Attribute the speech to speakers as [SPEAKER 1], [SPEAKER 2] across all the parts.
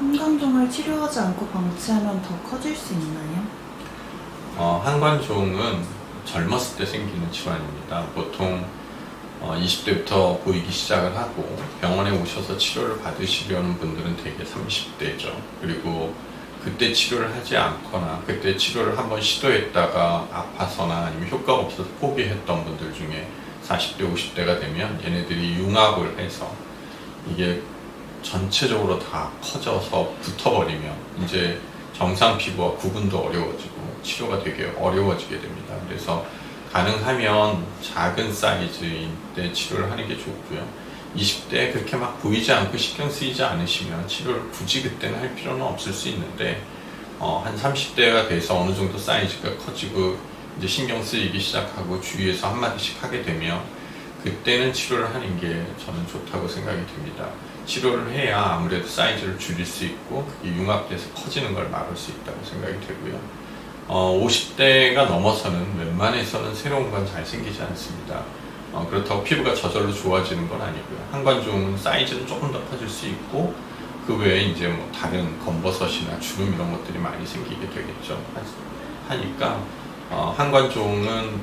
[SPEAKER 1] 한강종을 치료하지 않고 방치하면 더 커질 수 있나요?
[SPEAKER 2] 어, 한관종은 젊었을 때 생기는 질환입니다. 보통 어, 20대부터 보이기 시작을 하고 병원에 오셔서 치료를 받으시려는 분들은 대개 30대죠. 그리고 그때 치료를 하지 않거나 그때 치료를 한번 시도했다가 아파서나 아니면 효과가 없어서 포기했던 분들 중에 40대, 50대가 되면 얘네들이 융합을 해서 이게 전체적으로 다 커져서 붙어버리면 이제 정상 피부와 구분도 어려워지고 치료가 되게 어려워지게 됩니다. 그래서 가능하면 작은 사이즈인 때 치료를 하는 게 좋고요. 20대 그렇게 막 보이지 않고 신경 쓰이지 않으시면 치료를 굳이 그때는 할 필요는 없을 수 있는데 어, 한 30대가 돼서 어느 정도 사이즈가 커지고 이제 신경 쓰이기 시작하고 주위에서 한마디씩 하게 되면 그때는 치료를 하는 게 저는 좋다고 생각이 듭니다. 치료를 해야 아무래도 사이즈를 줄일 수 있고 융합돼서 커지는 걸 막을 수 있다고 생각이 되고요. 어, 50대가 넘어서는 웬만해서는 새로운 건 잘 생기지 않습니다. 어, 그렇다고 피부가 저절로 좋아지는 건 아니고요. 한관종은 사이즈는 조금 더 커질 수 있고 그 외에 이제 뭐 다른 검버섯이나 주름 이런 것들이 많이 생기게 되겠죠. 하- 하니까 어, 한관종은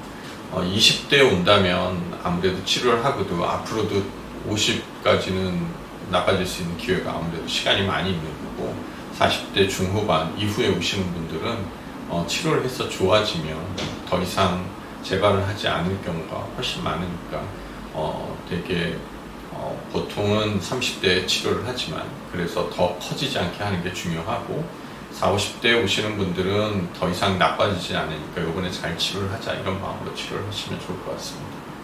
[SPEAKER 2] 어, 20대에 온다면 아무래도 치료를 하고도 앞으로도 50까지는 나빠질 수 있는 기회가 아무래도 시간이 많이 있는 거고 40대 중후반 이후에 오시는 분들은 어, 치료를 해서 좋아지면 더 이상 재발을 하지 않을 경우가 훨씬 많으니까 어, 되게 어, 보통은 30대에 치료를 하지만 그래서 더 커지지 않게 하는 게 중요하고 40, 50대에 오시는 분들은 더 이상 나빠지지 않으니까 이번에 잘 치료를 하자 이런 마음으로 치료를 하시면 좋을 것 같습니다.